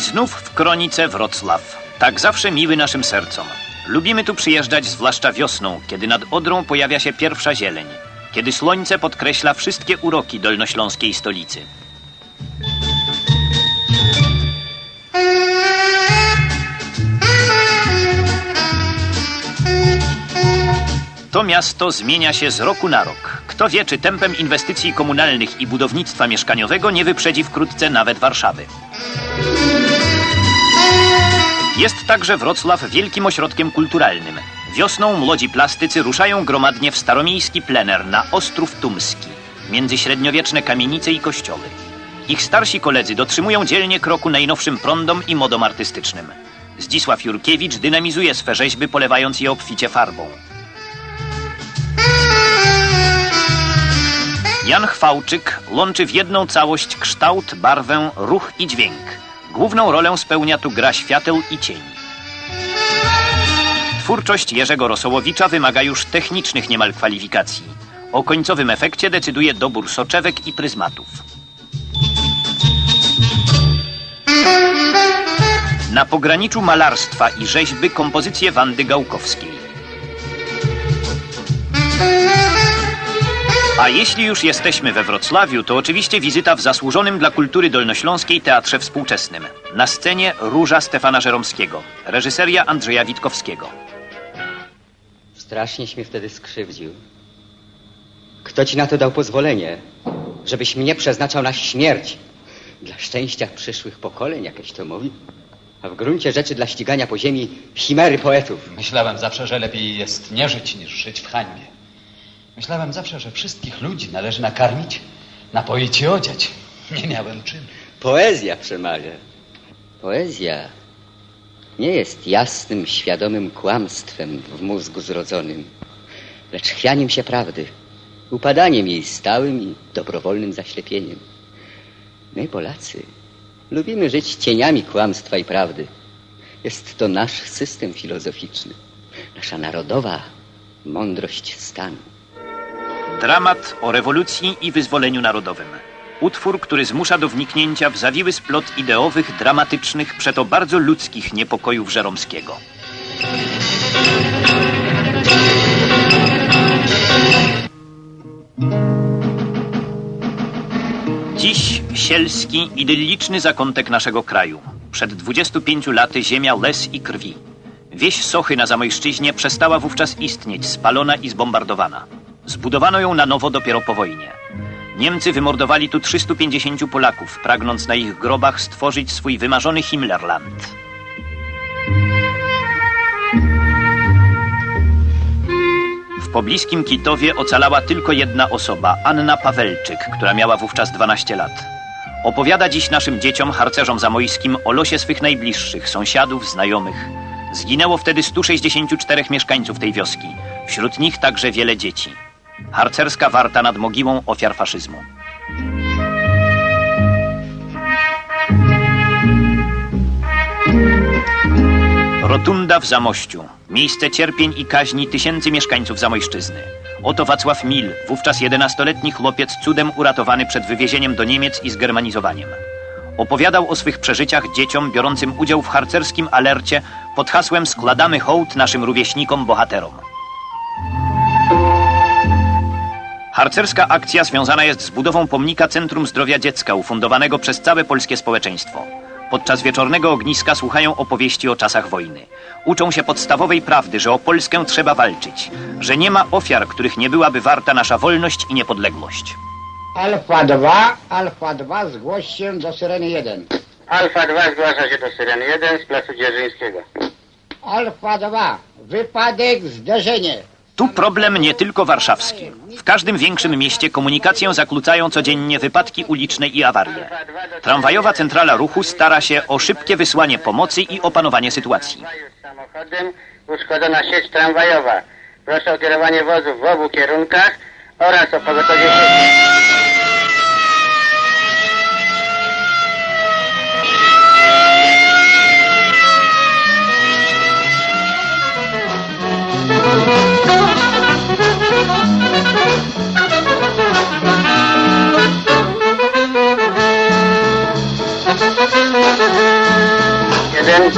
Znów w kronice Wrocław. Tak zawsze miły naszym sercom. Lubimy tu przyjeżdżać zwłaszcza wiosną, kiedy nad Odrą pojawia się pierwsza zieleń. Kiedy słońce podkreśla wszystkie uroki dolnośląskiej stolicy. To miasto zmienia się z roku na rok. Kto wie, czy tempem inwestycji komunalnych i budownictwa mieszkaniowego nie wyprzedzi wkrótce nawet Warszawy. Jest także Wrocław wielkim ośrodkiem kulturalnym. Wiosną młodzi plastycy ruszają gromadnie w staromiejski plener na Ostrów Tumski, między średniowieczne kamienice i kościoły. Ich starsi koledzy dotrzymują dzielnie kroku najnowszym prądom i modom artystycznym. Zdzisław Jurkiewicz dynamizuje swe rzeźby, polewając je obficie farbą. Jan Chwałczyk łączy w jedną całość kształt, barwę, ruch i dźwięk. Główną rolę spełnia tu gra świateł i cieni. Twórczość Jerzego Rosołowicza wymaga już technicznych niemal kwalifikacji. O końcowym efekcie decyduje dobór soczewek i pryzmatów. Na pograniczu malarstwa i rzeźby kompozycje Wandy Gałkowskiej. A jeśli już jesteśmy we Wrocławiu, to oczywiście wizyta w zasłużonym dla kultury dolnośląskiej Teatrze Współczesnym. Na scenie Róża Stefana Żeromskiego, reżyseria Andrzeja Witkowskiego. Strasznieś mnie wtedy skrzywdził. Kto ci na to dał pozwolenie? Żebyś mnie przeznaczał na śmierć. Dla szczęścia przyszłych pokoleń, jakieś to mówi. A w gruncie rzeczy dla ścigania po ziemi chimery poetów. Myślałem zawsze, że lepiej jest nie żyć niż żyć w hańbie. Myślałem zawsze, że wszystkich ludzi należy nakarmić, napoić i odziać. Nie miałem czym. Poezja przemawia. Poezja nie jest jasnym, świadomym kłamstwem w mózgu zrodzonym, lecz chwianiem się prawdy, upadaniem jej stałym i dobrowolnym zaślepieniem. My, Polacy, lubimy żyć cieniami kłamstwa i prawdy. Jest to nasz system filozoficzny, nasza narodowa mądrość stanu. Dramat o rewolucji i wyzwoleniu narodowym. Utwór, który zmusza do wniknięcia w zawiły splot ideowych, dramatycznych, przeto bardzo ludzkich niepokojów Żeromskiego. Dziś sielski, idylliczny zakątek naszego kraju. Przed 25 laty ziemia les i krwi. Wieś Sochy na Zamojszczyźnie przestała wówczas istnieć, spalona i zbombardowana. Zbudowano ją na nowo dopiero po wojnie. Niemcy wymordowali tu 350 Polaków, pragnąc na ich grobach stworzyć swój wymarzony Himmlerland. W pobliskim Kitowie ocalała tylko jedna osoba, Anna Pawelczyk, która miała wówczas 12 lat. Opowiada dziś naszym dzieciom, harcerzom zamojskim, o losie swych najbliższych, sąsiadów, znajomych. Zginęło wtedy 164 mieszkańców tej wioski, wśród nich także wiele dzieci. Harcerska warta nad mogiłą ofiar faszyzmu. Rotunda w Zamościu. Miejsce cierpień i kaźni tysięcy mieszkańców Zamojszczyzny. Oto Wacław Mil, wówczas 11-letni chłopiec cudem uratowany przed wywiezieniem do Niemiec i zgermanizowaniem. Opowiadał o swych przeżyciach dzieciom biorącym udział w harcerskim alercie pod hasłem Składamy hołd naszym rówieśnikom bohaterom. Harcerska akcja związana jest z budową pomnika Centrum Zdrowia Dziecka ufundowanego przez całe polskie społeczeństwo. Podczas wieczornego ogniska słuchają opowieści o czasach wojny. Uczą się podstawowej prawdy, że o Polskę trzeba walczyć, że nie ma ofiar, których nie byłaby warta nasza wolność i niepodległość. Alfa 2, Alfa 2, zgłoś się do Syreny 1. Alfa 2 zgłasza się do Syreny 1 z placu Dzierżyńskiego. Alfa 2, wypadek, zderzenie. Tu problem nie tylko warszawski. W każdym większym mieście komunikację zakłócają codziennie wypadki uliczne i awarie. Tramwajowa centrala ruchu stara się o szybkie wysłanie pomocy i opanowanie sytuacji. Uszkodzona sieć tramwajowa. Proszę o kierowanie wozów w obu kierunkach oraz o pogotowie.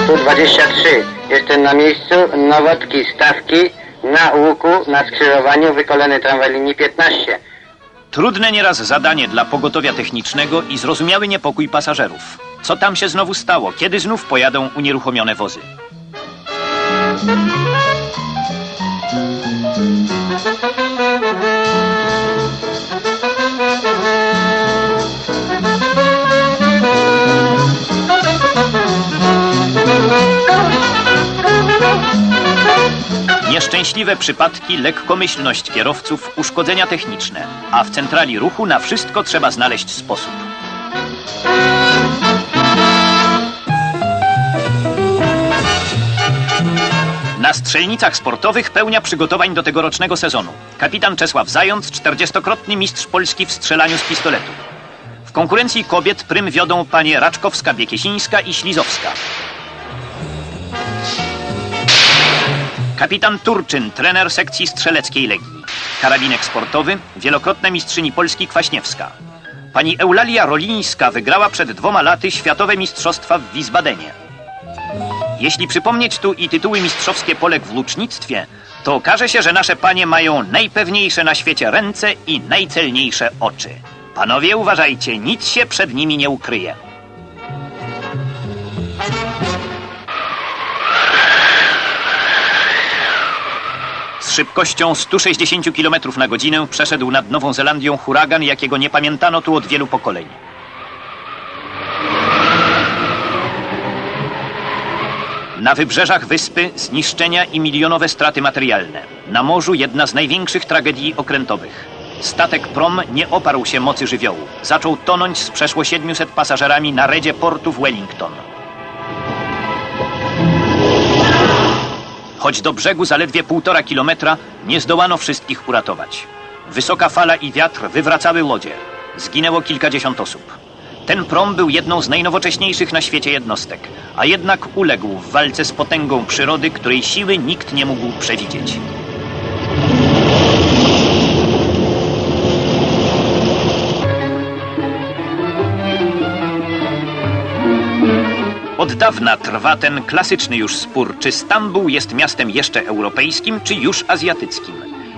Tu 23. Jestem na miejscu. Nowotki, stawki na łuku, na skrzyżowaniu, wykolony tramwaj linii 15. Trudne nieraz zadanie dla pogotowia technicznego i zrozumiały niepokój pasażerów. Co tam się znowu stało? Kiedy znów pojadą unieruchomione wozy? Nieszczęśliwe przypadki, lekkomyślność kierowców, uszkodzenia techniczne, a w centrali ruchu na wszystko trzeba znaleźć sposób. Na strzelnicach sportowych pełnia przygotowań do tegorocznego sezonu. Kapitan Czesław Zając, 40-krotny mistrz Polski w strzelaniu z pistoletu. W konkurencji kobiet prym wiodą panie Raczkowska, Biekiesińska i Ślizowska. Kapitan Turczyn, trener sekcji strzeleckiej Legii. Karabinek sportowy, wielokrotna mistrzyni Polski Kwaśniewska. Pani Eulalia Rolińska wygrała przed dwoma laty Światowe Mistrzostwa w Wiesbadenie. Jeśli przypomnieć tu i tytuły mistrzowskie Polek w łucznictwie, to okaże się, że nasze panie mają najpewniejsze na świecie ręce i najcelniejsze oczy. Panowie, uważajcie, nic się przed nimi nie ukryje. Szybkością 160 km na godzinę przeszedł nad Nową Zelandią huragan, jakiego nie pamiętano tu od wielu pokoleń. Na wybrzeżach wyspy zniszczenia i milionowe straty materialne. Na morzu jedna z największych tragedii okrętowych. Statek Prom nie oparł się mocy żywiołu. Zaczął tonąć z przeszło 700 pasażerami na redzie portu w Wellington. Choć do brzegu zaledwie półtora kilometra, nie zdołano wszystkich uratować. Wysoka fala i wiatr wywracały łodzie. Zginęło kilkadziesiąt osób. Ten prom był jedną z najnowocześniejszych na świecie jednostek, a jednak uległ w walce z potęgą przyrody, której siły nikt nie mógł przewidzieć. Dawna trwa ten klasyczny już spór, czy Stambuł jest miastem jeszcze europejskim, czy już azjatyckim.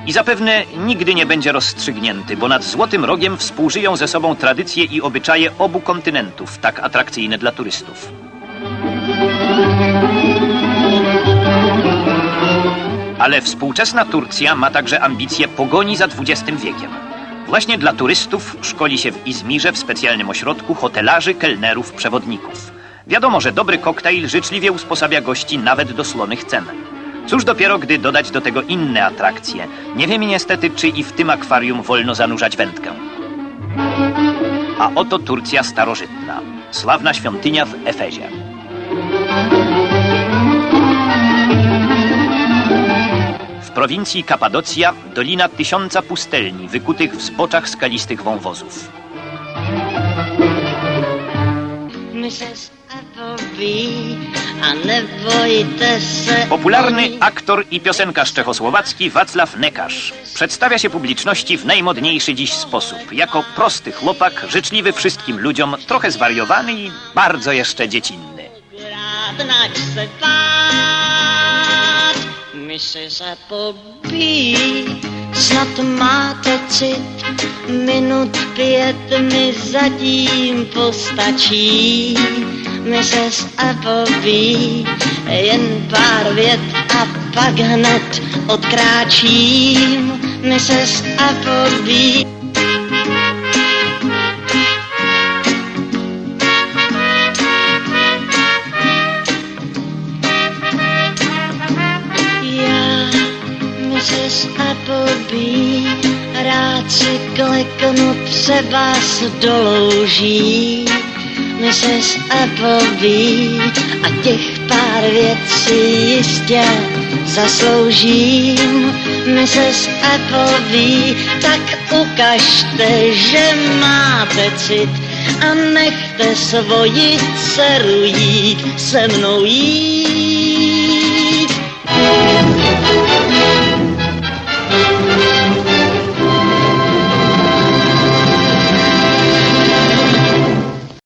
I zapewne nigdy nie będzie rozstrzygnięty, bo nad Złotym Rogiem współżyją ze sobą tradycje i obyczaje obu kontynentów, tak atrakcyjne dla turystów. Ale współczesna Turcja ma także ambicje pogoni za XX wiekiem. Właśnie dla turystów szkoli się w Izmirze w specjalnym ośrodku hotelarzy, kelnerów, przewodników. Wiadomo, że dobry koktajl życzliwie usposabia gości nawet do słonych cen. Cóż dopiero, gdy dodać do tego inne atrakcje. Nie wiem niestety, czy i w tym akwarium wolno zanurzać wędkę. A oto Turcja starożytna. Sławna świątynia w Efezie. W prowincji Kapadocja dolina tysiąca pustelni wykutych w zboczach skalistych wąwozów. Mrs. Popularny aktor i piosenkarz czechosłowacki Wacław Nekarz przedstawia się publiczności w najmodniejszy dziś sposób. Jako prosty chłopak, życzliwy wszystkim ludziom, trochę zwariowany i bardzo jeszcze dziecinny. Mrs. Appleby, snad máte cit, minut pět mi zatím postačí. Mrs. Appleby, jen pár vět a pak hned odkráčím. Mrs. Appleby, Já, Mrs. Appleby, rád si kleknu třeba s dolouží. Mrs. Appleby, a těch pár věcí jistě zasloužím. Mrs. Appleby, tak ukažte, že máte cit a nechte svoji dceru jít se mnou jít.